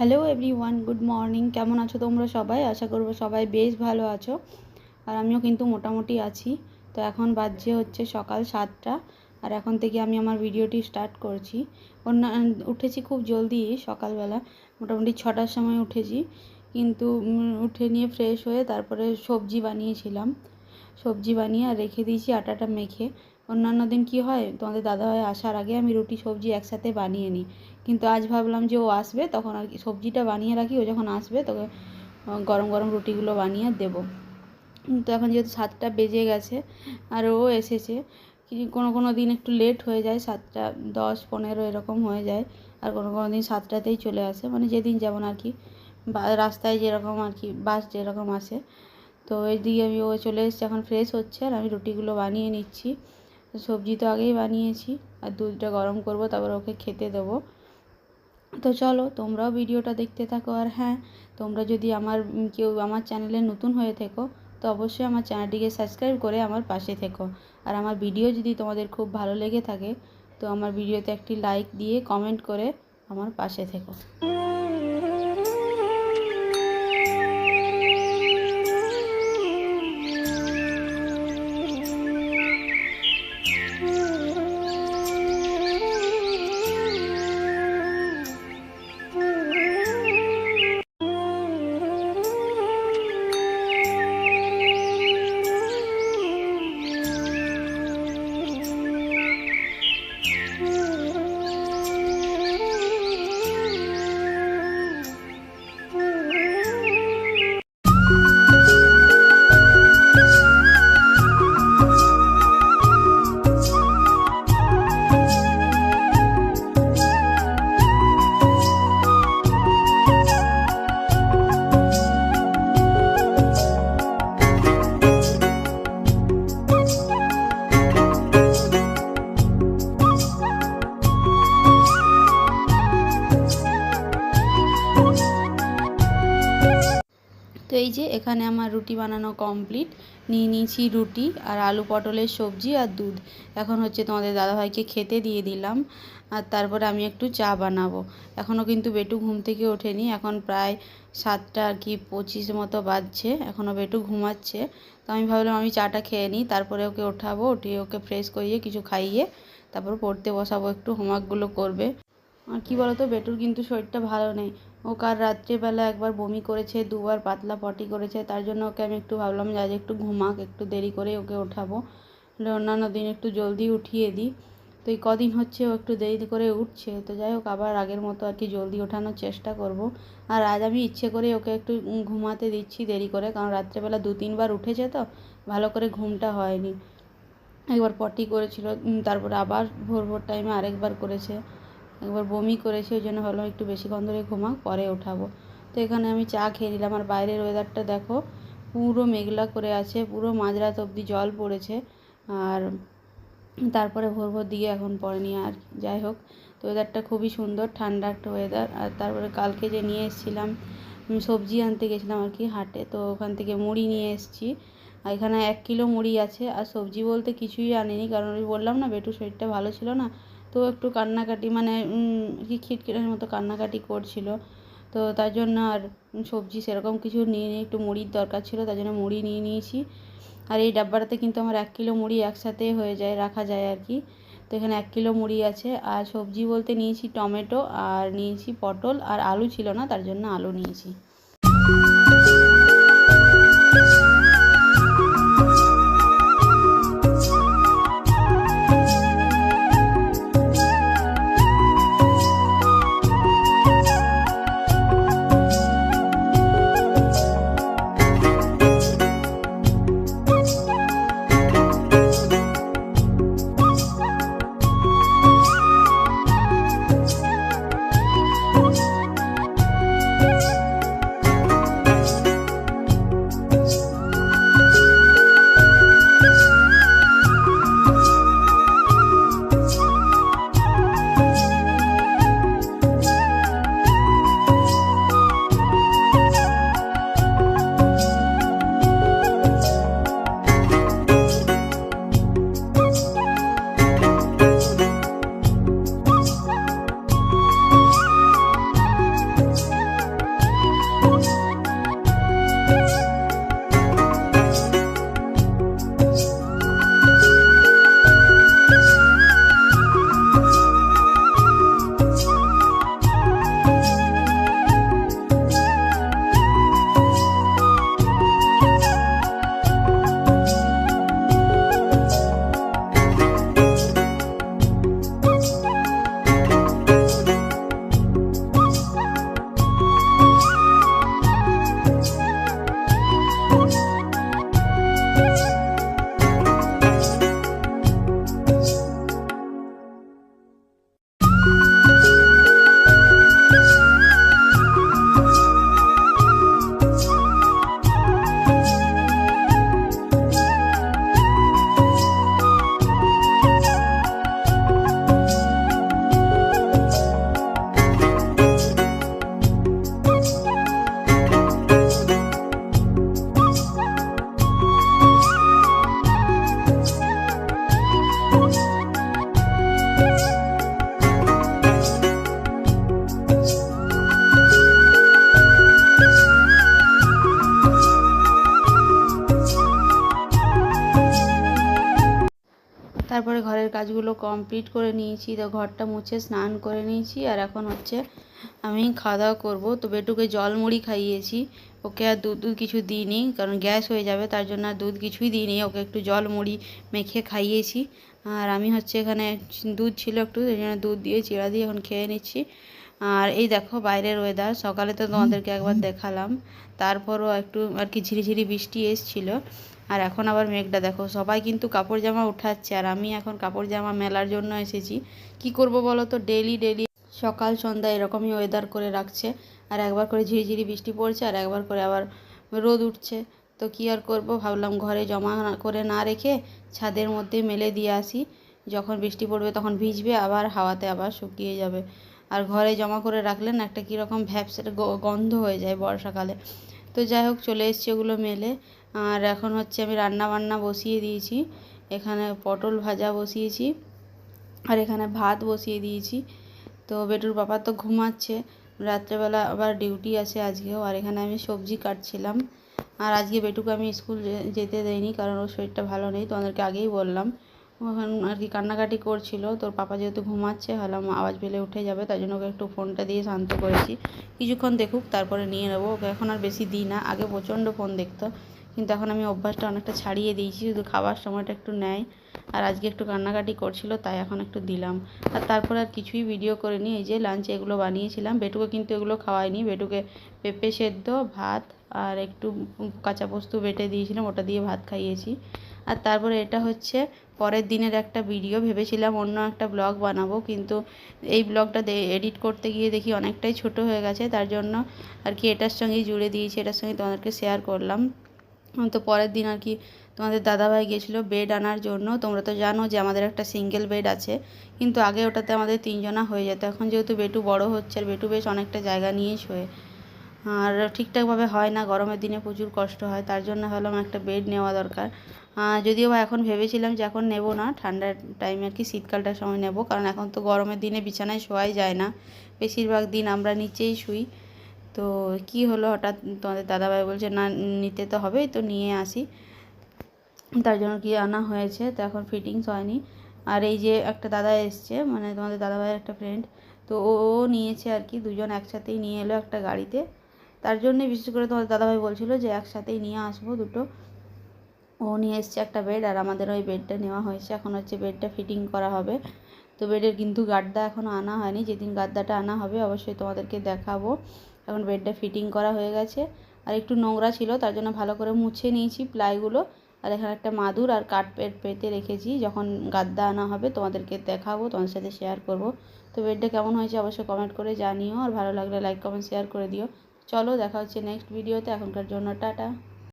Hello everyone good morning কেমন আছো তোমরা সবাই? আশা করব সবাই বেশ ভালো আছো। আর আমিও কিন্তু মোটামুটি আছি। তো এখন বাজছে হচ্ছে সকাল সাতটা। আর এখন থেকে আমি আমার ভিডিওটি স্টার্ট করছি। অন্য, উঠেছি খুব জলদি সকালবেলা। মোটামুটি ছটার সময় উঠেছি। কিন্তু উঠে নিয়ে ফ্রেশ হয়ে তারপরে সবজি বানিয়েছিলাম। সবজি বানিয়ে আর রেখে দিয়েছি আটাটা মেখে। অন্যান্য দিন কি হয়? তোমাদের দাদাভাই আসার আগে আমি রুটি, সবজি একসাথে বানিয়ে নিই। কিন্তু আজ ভাবলাম যে ও আসবে, তখন আর কি সবজিটা বানিয়ে রাখি। ও যখন আসবে, তোকে গরম গরম রুটিগুলো বানিয়ে দেবো। তো এখন যেহেতু সাতটা বেজে গেছে, আর ও এসেছে কোনো কোনো দিন একটু লেট হয়ে যায়, সাতটা দশ পনেরো এরকম হয়ে যায়, আর কোনো কোনো দিন সাতটাতেই চলে আসে। মানে যেদিন যেমন আর কি রাস্তায় যেরকম আর কি, বাস যেরকম আসে। তো এইদিকে আমি, ও চলে এসেছে, এখন ফ্রেশ হচ্ছে, আর আমি রুটিগুলো বানিয়ে নিচ্ছি। সবজি তো আগেই বানিয়েছি আর দুধটা গরম করব, তারপর ওকে খেতে দেবো। তো চলো, তোমরাও ভিডিওটা দেখতে থাকো। আর হ্যাঁ তোমরা যদি আমার কেউ আমার চ্যানেলে নতুন হয়ে থেকো, তো অবশ্যই আমার চ্যানেলটিকে সাবস্ক্রাইব করে আমার পাশে থেকো। আর আমার ভিডিও যদি তোমাদের খুব ভালো লেগে থাকে, তো আমার ভিডিওতে একটি লাইক দিয়ে কমেন্ট করে আমার পাশে থেকো। এখানে আমার রুটি বানানো কমপ্লিট নিয়ে নিয়েছি রুটি আর আলু পটলের সবজি আর দুধ। এখন হচ্ছে তোমাদের দাদাভাইকে খেতে দিয়ে দিলাম। আর তারপরে আমি একটু চা বানাবো। এখনও কিন্তু বেটু ঘুম থেকে ওঠেনি। এখন প্রায় সাতটা আর কি পঁচিশ মতো বাজছে। এখনও বেটু ঘুমাচ্ছে। তো আমি ভাবলাম আমি চাটা খেয়ে নিই। তারপরে ওকে ওঠাবো, উঠিয়ে ওকে ফ্রেশ করিয়ে কিছু খাইয়ে তারপর পড়তে বসাবো। একটু হোমওয়ার্কগুলো করবে। আর কী বলতো, বেটুর কিন্তু শরীরটা ভালো নেই। ও কাল রাত্রিবেলা একবার বমি করেছে, দুবার পাতলা পটি করেছে, তার জন্য ওকে আমি একটু ভাবলাম যে আজ একটু ঘুমাক, একটু দেরি করে ওকে ওঠাবো। অন্যান্য দিন একটু জলদি উঠিয়ে দিই। তো এই কদিন হচ্ছে ও একটু দেরি করে উঠছে, তো যাই হোক আবার আগের মতো আর কি জলদি ওঠানোর চেষ্টা করব। আর আজ আমি ইচ্ছে করে ওকে একটু ঘুমাতে দিচ্ছি দেরি করে, কারণ রাত্রেবেলা দু তিনবার উঠেছে তো, ভালো করে ঘুমটা হয়নি। একবার পটি করেছিল তারপরে আবার ভোর ভোর টাইমে আরেকবার করেছে। একবার বমি করেছে ওই জন্য ভাবলাম একটু বেশিক্ষণ ধরে ঘুমাক, পরে ওঠাবো তো এখানে আমি চা খেয়ে নিলাম। আর বাইরের ওয়েদারটা দেখো, পুরো মেঘলা করে আছে, পুরো মাঝরাত অবধি জল পড়েছে। আর তারপরে ভোর ভোর দিকে এখন পড়েনি আর। যাই হোক, তো ওয়েদারটা খুবই সুন্দর, ঠান্ডা একটা ওয়েদার আর তারপরে কালকে যে নিয়ে এসেছিলাম সবজি আনতে গেছিলাম আর কি হাটে, তো ওখান থেকে মুড়ি নিয়ে এসেছি। আর এখানে এক কিলো মুড়ি আছে। আর সবজি বলতে কিছুই আনিনি, কারণ ওই বললাম না বেটু শরীরটা ভালো ছিল না। তো একটু কান্নাকাটি মানে কি খিটখিটের মতো কান্নাকাটি করছিল। তো তার জন্য আর সবজি সেরকম কিছু নিয়ে নিই একটু মুড়ির দরকার ছিল, তার জন্য মুড়ি নিয়ে নিয়েছি। আর এই ডাব্বাটাতে কিন্তু আমার এক কিলো মুড়ি একসাথে হয়ে যায়, রাখা যায় আর কি। তো এখানে এক কিলো মুড়ি আছে। আর সবজি বলতে নিয়েছি টমেটো, আর নিয়েছি পটল, আর আলু ছিল না, তার জন্য আলু নিয়েছি। কাজগুলো কমপ্লিট করে নিয়েছি। তো ঘরটা মুছে স্নান করে নিয়েছি আর এখন হচ্ছে আমি খাওয়া দাওয়া করব। তো বেটুকে জল মুড়ি খাইয়েছি। ওকে আর দুধ দুধ কিছু দিইনি কারণ গ্যাস হয়ে যাবে, তার জন্য আর দুধ কিছুই দিইনি। ওকে একটু জল মুড়ি মেখে খাইয়েছি। আর আমি হচ্ছে এখানে দুধ ছিল একটু, সেই জন্য দুধ দিয়ে চিড়া দিয়ে এখন খেয়ে নিচ্ছি। আর এই দেখো বাইরের ওয়েদার সকালে তো তোমাদেরকে একবার দেখালাম। তারপরও একটু আর কি ঝিরিঝিরি বৃষ্টি এসছিল। আর এখন আবার মেঘটা দেখো, সবাই কিন্তু কাপড় জামা উঠাচ্ছে আর আমি এখন কাপড় জামা মেলার জন্য এসেছি। কি করব বলো তো? ডেলি ডেলি সকাল, সন্ধ্যা এরকমই ওয়েদার করে রাখছে আর একবার করে ঝিরিঝিরি বৃষ্টি পড়ছে আর একবার করে আবার রোদ উঠছে। তো কী আর করব? ভাবলাম ঘরে জমা করে না রেখে ছাদের মধ্যে মেলে দিয়ে আসি। যখন বৃষ্টি পড়বে তখন ভিজবে, আবার হাওয়াতে আবার শুকিয়ে যাবে। আর ঘরে জমা করে রাখলেন একটা কীরকম ভ্যাপসের গন্ধ হয়ে যায় বর্ষাকালে। তো যাই হোক, চলে এসছে ওগুলো মেলে। আর এখন হচ্ছে আমি রান্না বান্না বসিয়ে দিয়েছি। এখানে পটল ভাজা বসিয়েছি আর এখানে ভাত বসিয়ে দিয়েছি। তো বেটুর বাবা তো ঘুমাচ্ছে, রাত্রেবেলা আবার ডিউটি আছে আজকেও, আর এখানে আমি সবজি কাটছিলাম। আর আজকে বেটুকে আমি স্কুল যেতে দেয়নি কারণ ওর শরীরটা ভালো নেই তোমাদেরকে আগেই বললাম। ওখান আর কি কান্নাকাটি করছিল, তোর পাপা যেহেতু ঘুমাচ্ছে হলাম আওয়াজ পেলে উঠে যাবে, তাই জন্য ওকে একটু ফোনটা দিয়ে শান্ত করেছি। কিছুক্ষণ দেখুক, তারপরে নিয়ে নেব, ওকে এখন আর বেশি দিই না, আগে প্রচণ্ড ফোন দেখতো। কিন্তু এখন আমি অভ্যাসটা অনেকটা ছাড়িয়ে দিয়েছি, শুধু খাবার সময়টা একটু নেয়। আর আজকে একটু কান্নাকাটি করছিল, তাই এখন একটু দিলাম। আর তারপর আর কিছুই ভিডিও করিনি, এই যে লাঞ্চে এগুলো বানিয়েছিলাম। বেটুকে কিন্তু এগুলো খাওয়াইনি, বেটুকে পেঁপে সেদ্ধ, ভাত আর একটু কাঁচা পোস্ত বেটে দিয়েছিলাম, ওটা দিয়ে ভাত খাইয়েছি। আর তারপরে এটা হচ্ছে পরের দিনের একটা ভিডিও ভেবেছিলাম অন্য একটা ব্লগ বানাবো, কিন্তু এই ব্লগটা এডিট করতে গিয়ে দেখি অনেকটাই ছোট হয়ে গেছে, তার জন্য আর কি এটার সঙ্গেই জুড়ে দিয়েছি, এটার সঙ্গে তোমাদেরকে শেয়ার করলাম। তো পরের দিন আর কি তোমাদের দাদাভাই গেছিল বেড আনার জন্য। তোমরা তো জানো যে আমাদের একটা সিঙ্গেল বেড আছে, কিন্তু আগে ওটাতে আমাদের তিনজনা হয়ে যেত। এখন যেহেতু বেটু বড় হচ্ছে আর বেটু বেশ অনেকটা জায়গা নিয়ে শোয়ে আর ঠিকঠাকভাবে হয় না, গরমের দিনে প্রচুর কষ্ট হয়, তার জন্য ভাবলাম একটা বেড নেওয়া দরকার। যদিও বা এখন ভেবেছিলাম যে এখন নেব না ঠান্ডার টাইমে আর কি শীতকালটার সময় নেব, কারণ এখন তো গরমের দিনে বিছানায় শোয়াই যায় না। বেশিরভাগ দিন আমরা নিচেই শুই। তো কি হলো হঠাৎ তোমাদের দাদাভাই বলছে, না, নিতে তো হবেই, তো নিয়ে আসি। তার জন্য কি আনা হয়েছে, তো এখন ফিটিংস হয়নি। আর এই যে একটা দাদা এসছে মানে তোমাদের দাদাভাইয়ের একটা ফ্রেন্ড তো ও নিয়েছে আর কি, দুজন একসাথেই নিয়ে এলো একটা গাড়িতে। তার জন্যে বিশেষ করে তোমাদের দাদাভাই বলছিল যে একসাথেই নিয়ে আসব দুটো। ও নিয়ে এসছে একটা বেড আর আমাদের ওই বেডটা নেওয়া হয়েছে। এখন হচ্ছে বেডটা ফিটিং করা হবে। তো বেডের কিন্তু গাদ্দা এখনও আনা হয়নি। যেদিন গাদ্দাটা আনা হবে, অবশ্যই তোমাদেরকে দেখাবো। এখন বেডটা ফিটিং করা হয়ে গেছে। আর একটু নোংরা ছিল, তার জন্য ভালো করে মুছে নিয়েছি প্লাইগুলো। আর এখানে একটা মাদুর আর কার্পেট পেতে রেখেছি, যখন গাদ্দা আনা হবে তোমাদেরকে দেখাবো, তোমাদের সাথে শেয়ার করব। তো বেডটা কেমন হয়েছে অবশ্যই কমেন্ট করে জানিও, আর ভালো লাগলে লাইক কমেন্ট শেয়ার করে দিও। চলো দেখা হচ্ছে নেক্সট ভিডিওতে এখনকার জন্য টাটা।